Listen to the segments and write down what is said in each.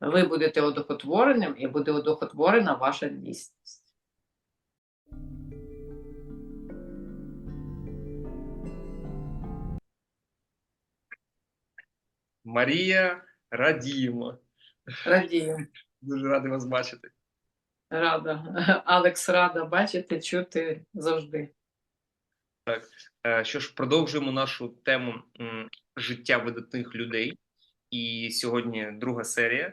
ви будете одухотвореним і буде одухотворена ваша дійсність. Марія, радіємо. Радію, Дуже радий вас бачити. рада. Алекс рада бачити, чути завжди. Е, Що ж, продовжуємо нашу тему життя видатних людей. І сьогодні друга серія,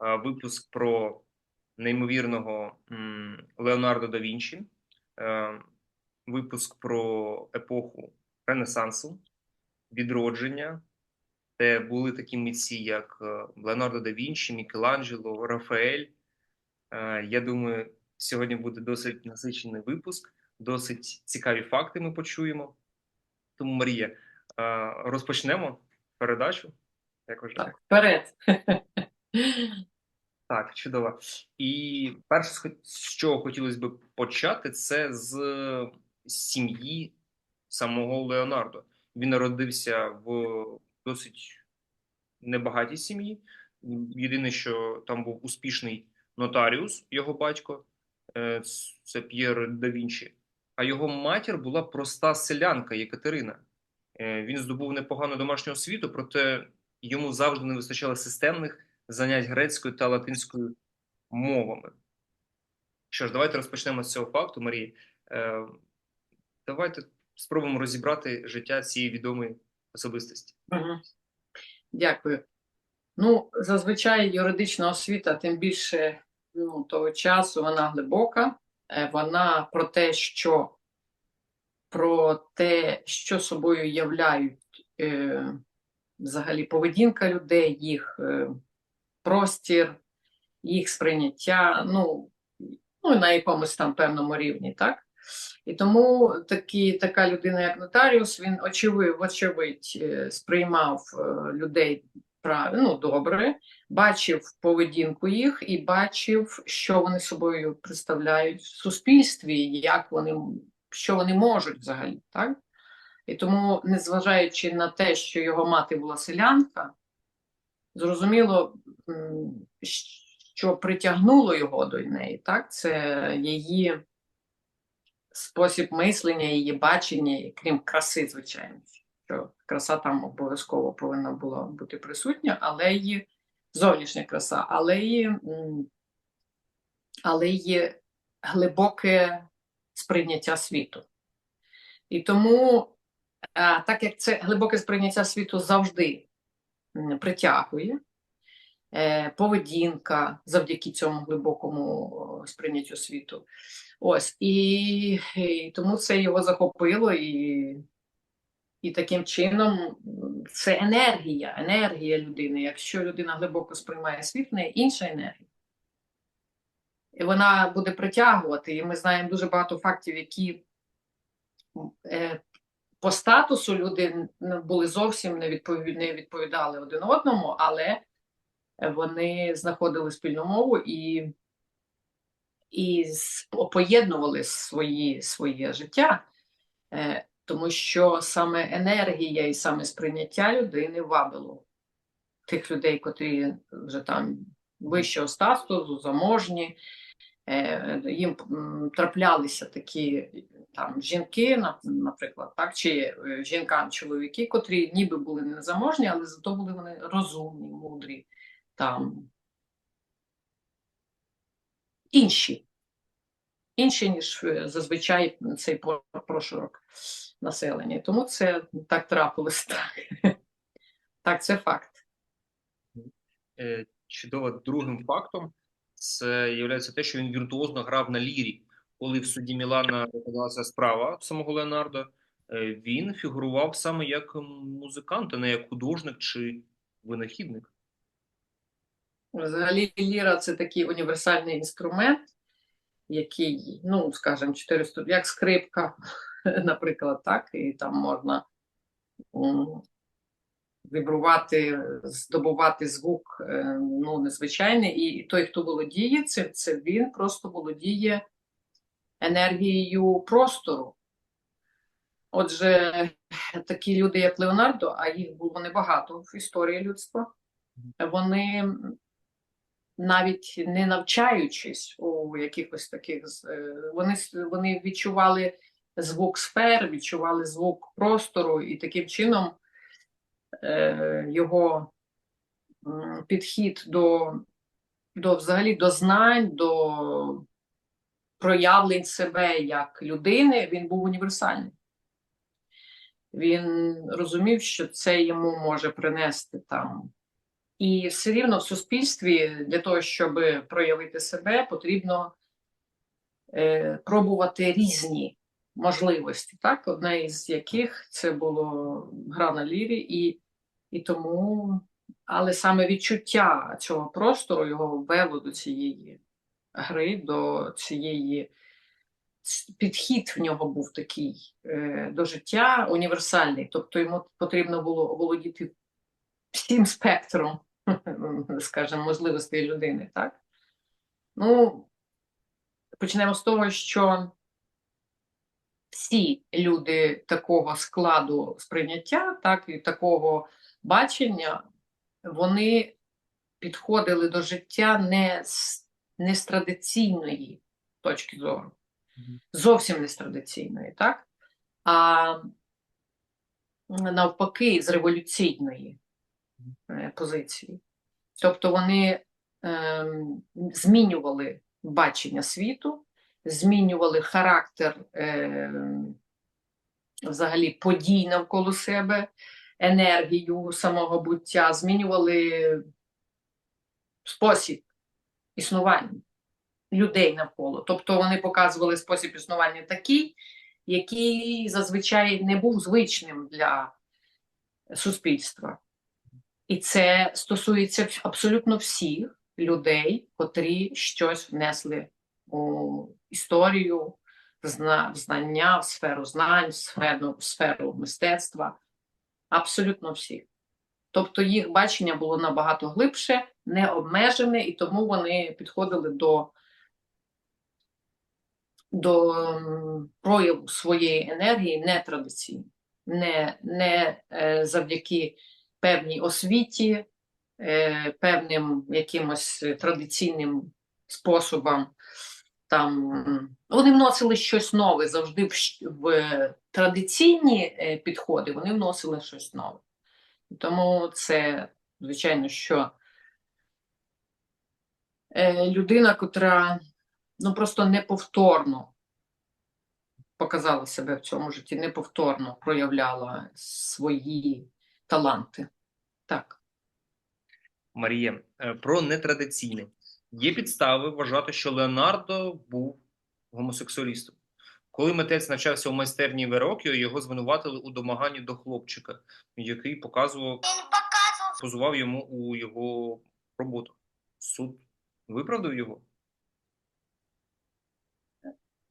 випуск про неймовірного Леонардо да Вінчі, е, випуск про епоху Ренесансу, відродження, де були такі митці, як е, Леонардо да Вінчі, Мікеланджело, Рафаель. Е, Я думаю, сьогодні буде досить насичений випуск, досить цікаві факти ми почуємо. Тому, Марія, е, розпочнемо передачу. Як? Так, вперед. Так, чудово. І перше, з чого хотілося б почати, це з сім'ї самого Леонардо. Він народився в досить небагатій сім'ї. Єдине, що там був успішний нотаріус, його батько, е, це П'єр да Вінчі. А його матір була проста селянка Єкатерина. Е, Він здобув непогану домашню освіту, проте йому завжди не вистачало системних занять грецькою та латинською мовами. Що ж, давайте розпочнемо з цього факту, Марія. Е, давайте спробуємо розібрати життя цієї відомої особистості. Мгм. Дякую. Ну, зазвичай юридична освіта, тим більше ну, того часу, вона глибока. Е, Вона про те, що про те, що собою являють е, взагалі поведінка людей, їх е, простір, їх сприйняття, ну, ну на якомусь там певному рівні, так? І тому такі, така людина, як нотаріус, він очевидь, вочевидь е, сприймав е, людей прав- ну, добре, бачив поведінку їх і бачив, що вони собою представляють в суспільстві, як вони, що вони можуть взагалі. Так? І тому, незважаючи на те, що його мати була селянка, зрозуміло, що притягнуло його до неї, так? це її спосіб мислення, її бачення, крім краси, звичайно, що краса там обов'язково повинна була бути присутня, але її зовнішня краса, але її, але її глибоке сприйняття світу. І тому, так як це глибоке сприйняття світу завжди притягує, е, поведінка завдяки цьому глибокому сприйняттю світу. Ось, і, і тому це його захопило, і, і таким чином це енергія, енергія людини. Якщо людина глибоко сприймає світ, в неї інша енергія. І вона буде притягувати. І ми знаємо дуже багато фактів, які е, по статусу люди були зовсім не відповідали один одному, але вони знаходили спільну мову і, і поєднували свої, своє життя, е, тому що саме енергія і саме сприйняття людини вабило тих людей, котрі вже там вищого статусу, заможні. Е, Їм траплялися такі там жінки, наприклад, так, чи е, жінкам чоловіки, котрі ніби були не заможні, але зато були вони розумні, мудрі, там інші. Інші, ніж е, зазвичай цей прошарок населення. Тому це так трапилось так. Так, це факт. Е, Чудово, другим фактом це є те, що він віртуозно грав на лірі. Коли в суді Мілана розглядалася справа самого Леонардо, е, він фігурував саме як музикант, а не як художник чи винахідник. Взагалі, ліра це такий універсальний інструмент, який, ну, скажімо, 400, як скрипка, наприклад, так, і там можна м, вібрувати, здобувати звук е, ну, незвичайний. І той, хто володіє цим, це він просто володіє енергією простору. Отже, такі люди, як Леонардо, а їх було небагато в історії людства, вони навіть не навчаючись у якихось таких, е, вони, вони відчували звук сфер, відчували звук простору, і таким чином е, його підхід до, до взагалі до знань, до проявлень себе як людини, він був універсальний. Він розумів, що це йому може принести там. І все рівно в суспільстві для того, щоб проявити себе, потрібно е, пробувати різні можливості. Так? Одна із яких це було гра на лірі, і, і тому, але саме відчуття цього простору його ввело до цієї гри, до цієї підхід в нього був такий е, до життя універсальний. Тобто йому потрібно було володіти всім спектром, скажімо, можливостей людини, так? Ну, почнемо з того, що всі люди такого складу сприйняття, так, і такого бачення, вони підходили до життя не з, не з традиційної точки зору, зовсім не з традиційної, так? А навпаки, з революційної е, позиції. Тобто вони ем, змінювали бачення світу, змінювали характер ем, взагалі подій навколо себе, енергію самого буття, змінювали спосіб існування людей навколо. Тобто вони показували спосіб існування такий, який зазвичай не був звичним для суспільства. І це стосується абсолютно всіх людей, котрі щось внесли у історію, в знання, в сферу знань, в сферу, в сферу мистецтва. Абсолютно всіх. Тобто їх бачення було набагато глибше, не обмежене, і тому вони підходили до, до прояву своєї енергії нетрадиційно, не, не е, завдяки певній освіті, е, певним якимось традиційним способам. Там, вони вносили щось нове завжди в, в традиційні е, підходи, вони вносили щось нове. Тому це, звичайно, що людина, котра ну, просто неповторно показала себе в цьому житті, неповторно проявляла свої таланти. Так. Марія, е, про нетрадиційне. Є підстави вважати, що Леонардо був гомосексуалістом. Коли митець навчався у майстерні Верокіо, його звинуватили у домаганні до хлопчика, який показував, позував йому у його роботах. Суд виправдав його?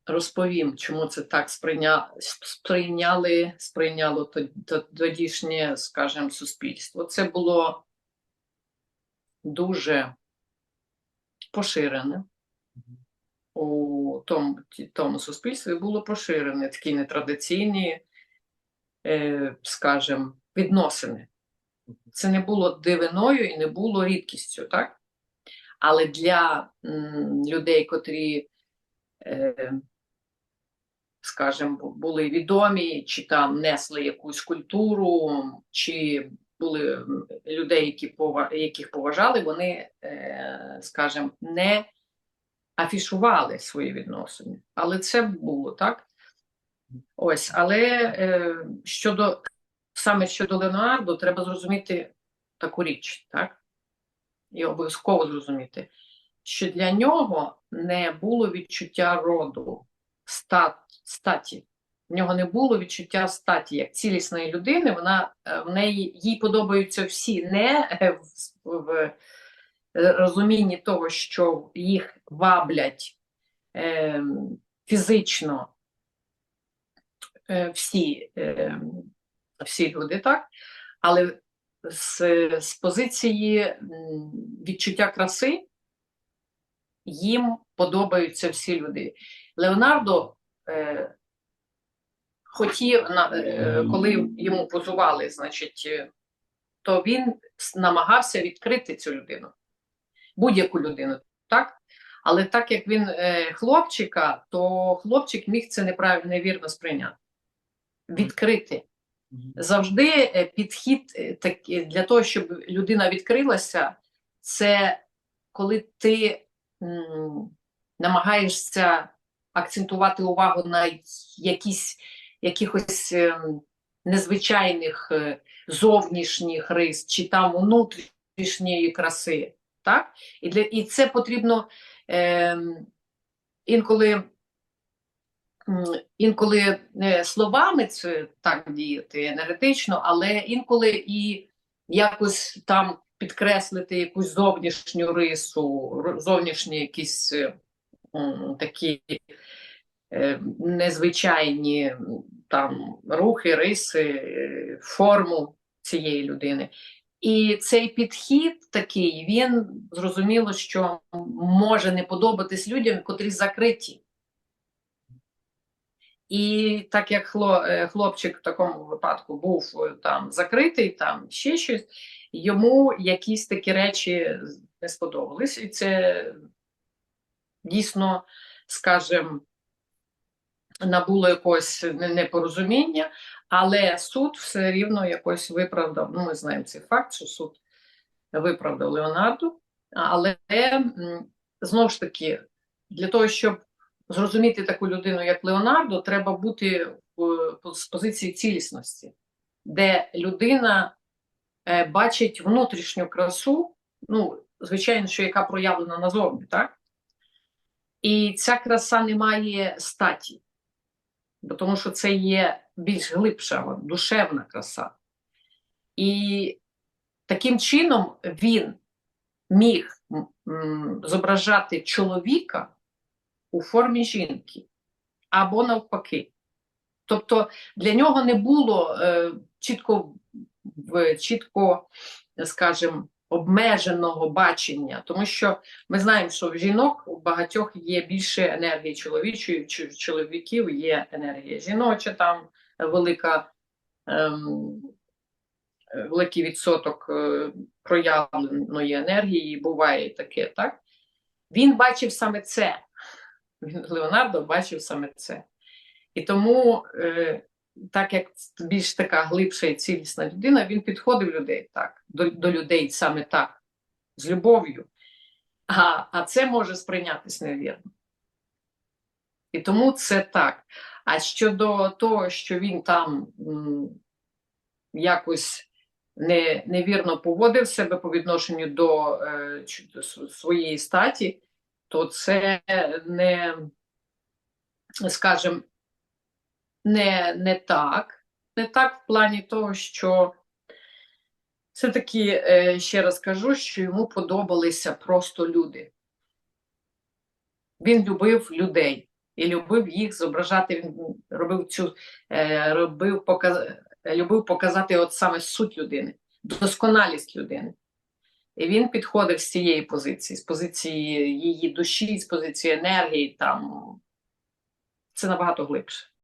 розповім, чому це так сприйня... сприйняли, сприйняло то- то- тодішнє, скажімо, суспільство. Це було дуже поширене у тому, тому суспільстві було поширене такі нетрадиційні, е, скажімо, відносини. Це не було дивиною і не було рідкістю, так? Але для людей, котрі е, скажімо, були відомі, чи там несли якусь культуру, чи були людей, які яких поважали, вони, е, скажімо, не афішували свої відносини. Але це було так. Ось, але е, щодо саме щодо Леонардо, треба зрозуміти таку річ, так? І обов'язково зрозуміти, що для нього не було відчуття роду, стат, статі. В нього не було відчуття статі як цілісної людини. Вона е, в неї їй подобаються всі, не е, в, в е, розумінні того, що їх ваблять е, фізично е, всі, е, всі люди, так? Але з, з позиції відчуття краси їм подобаються всі люди. Леонардо е, хотів, на- е, коли йому позували, значить, е, то він намагався відкрити цю людину. будь-яку людину, так? Але так як він е, хлопчика, то хлопчик міг це неправильно невірно сприйняти, відкрити. Завжди е, підхід е, для того, щоб людина відкрилася, це коли ти намагаєшся акцентувати увагу на якісь якихось ем, незвичайних е, зовнішніх рис чи там внутрішньої краси. Так? І, для, і це потрібно ем, інколи. Інколи е, словами це так діяти енергетично, але інколи і якось там підкреслити якусь зовнішню рису, зовнішні якісь е, такі е, незвичайні там рухи, риси, форму цієї людини. І цей підхід такий, він зрозуміло, що може не подобатись людям, котрі закриті. І так як е, хлопчик в такому випадку був е, там закритий, там ще щось, йому якісь такі речі не сподобались. І це дійсно, скажімо, набуло якогось непорозуміння, але суд все рівно якось виправдав. Ну, ми знаємо цей факт, що суд виправдав Леонарду. Але знову ж таки, для того, щоб зрозуміти таку людину, як Леонардо, треба бути з позиції цілісності, де людина е, бачить внутрішню красу, ну, звичайно, що яка проявлена назовні, так? І ця краса не має статі, тому що це є більш глибша, душевна краса. І таким чином він міг зображати чоловіка у формі жінки або навпаки. Тобто для нього не було е, чітко, в- чітко, скажімо, обмеженого бачення, тому що ми знаємо, що в жінок у багатьох є більше енергії чоловічої, в чоловіків є енергія жіноча, там велика, ем, великий відсоток е, проявленої енергії, буває таке, так? Він бачив саме це. Леонардо бачив саме це. І тому, е, так як більш така глибша і цілісна людина, він підходив людей так, до, до людей саме так, з любов'ю. А, а це може сприйнятись невірно. І тому це так. А щодо того, що він там якось не, невірно поводив себе по відношенню до е, своєї статі, то це не, скажімо, не, не так. Не так в плані того, що все-таки, е, ще раз кажу, що йому подобалися просто люди. Він любив людей і любив їх зображати. Він робив цю, е, робив, показ, любив показати от саме суть людини, досконалість людини. І він підходив з цієї позиції, з позиції її душі, з позиції енергії. Там це набагато глибше.